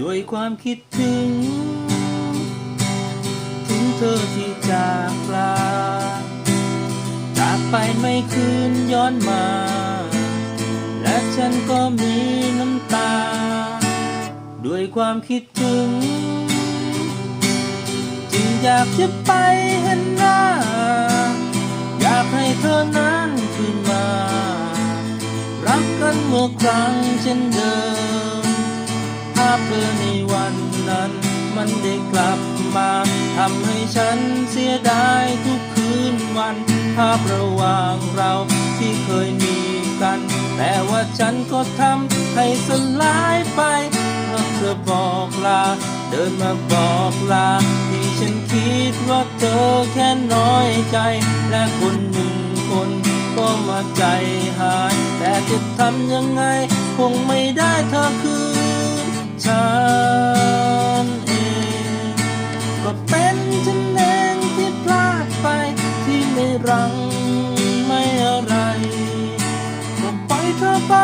ด้วยความคิดถึง ถึงเธอที่จากลาจากไปไม่คืนย้อนมา และฉันก็มีน้ำตา ด้วยความคิดถึง จึงอยากจะไปเห็นหน้า อยากให้เธอนั้นคืนมา รักกันเมื่อครั้งเช่นเดิม เธอในวันนั้น มันได้กลับมาทำให้ฉันเสียดายทุกคืนวัน ภาพระหว่างเราที่เคยมีกัน แต่ว่าฉันก็ทำให้สลายไปเพราะเธอบอกลา เดินมาบอกลา ที่ฉันคิดว่าเธอแค่น้อยใจ และคนหนึ่งคนก็มาใจหาย แต่จะทำยังไงคงไม่ได้ เป็นฉันเองที่พลาดไปที่ไม่รังไม่อะไรก็ปล่อยเธอไป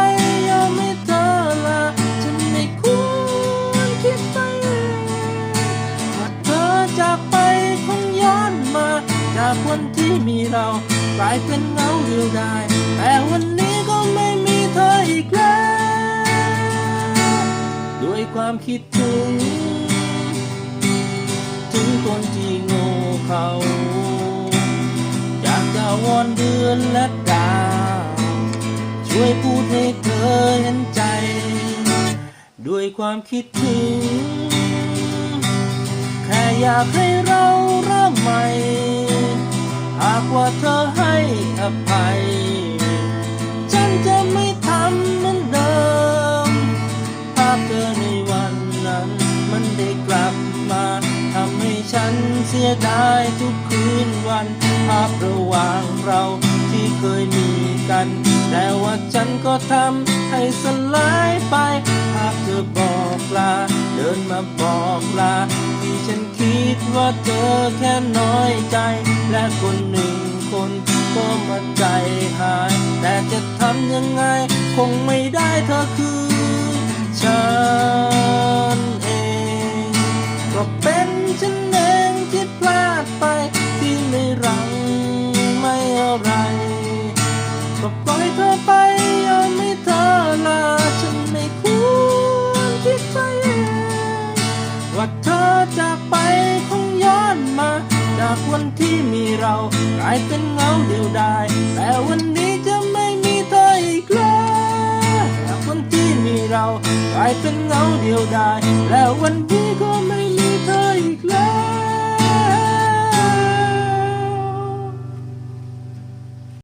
ยอมให้เธอลาฉันไม่ควรคิดไปเองว่าเธอจากไปคงย้อนมาจากวันที่มีเรากลายเป็นเงาเดียวดายแต่วันนี้ก็ไม่มีเธออีกแล้ว ด้วยความคิดถึง ถึงคนที่โง่เขาอยากจะวอนเดือนและดาวช่วยพูดให้เธอเห็นใจ ด้วยความคิดถึง แค่อยากให้เราเริ่มใหม่ หากว่าเธอให้อภัย ฉันจะไม่ ฉันเสียดายทุกคืนวันภาพระหว่างเราที่เคยมีกัน แต่ว่าฉันก็ทำให้สลายไปภาพเธอบอกลา เดินมาบอกลา ที่ฉันคิดว่าเธอแค่น้อยใจ และคนหนึ่งคนก็มาใจหาย แต่จะทำยังไง คงไม่ได้เธอคือฉัน ก็ปล่อยเธอไปยอมให้เธอลาฉันไม่ควรคิดไปเองว่าเธอจากไปคงย้อนมา จากวันที่มีเรากลายเป็นเงาเดียวดายแต่วันนี้จะไม่มีเธออีกแล้วจากวันที่มีเรากลายเป็นเงาเดียวดายแล้ววันนี้ก็ไม่มีเธออีก